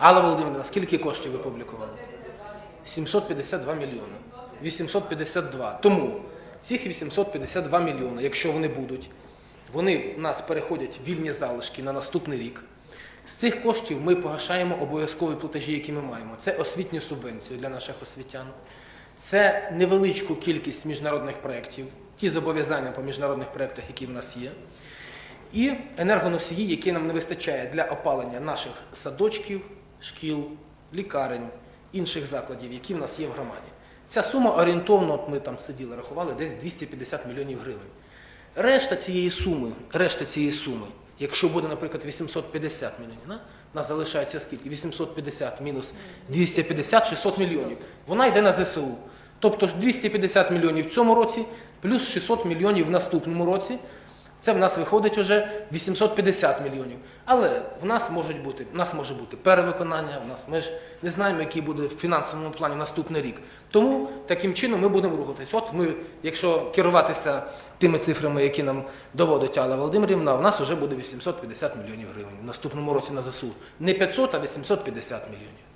Алла Володимирівна, скільки коштів ви публікували? 752 мільйони. 852. Тому цих 852 мільйони, якщо вони будуть, вони в нас переходять в вільні залишки на наступний рік. З цих коштів ми погашаємо обов'язкові платежі, які ми маємо. Це освітню субвенцію для наших освітян, це невеличку кількість міжнародних проєктів, ті зобов'язання по міжнародних проєктах, які в нас є, і енергоносії, які нам не вистачає для опалення наших садочків, шкіл, лікарень, інших закладів, які в нас є в громаді. Ця сума орієнтовно, от ми там сиділи, рахували, десь 250 мільйонів гривень. Решта цієї суми, решта цієї суми, якщо буде, наприклад, 850 мільйонів, на, нас залишається скільки? 850 мінус 250, 600 мільйонів. Вона йде на ЗСУ. Тобто 250 мільйонів в цьому році, плюс 600 мільйонів в наступному році. Це в нас виходить вже 850 мільйонів. Але в нас можуть бути, в нас може бути перевиконання, в нас ми ж не знаємо, який буде в фінансовому плані наступний рік. Тому таким чином ми будемо рухатись. От ми, якщо керуватися тими цифрами, які нам доводить Алла Володимирівна, в нас вже буде 850 мільйонів гривень в наступному році на ЗСУ. Не 500, а 850 мільйонів.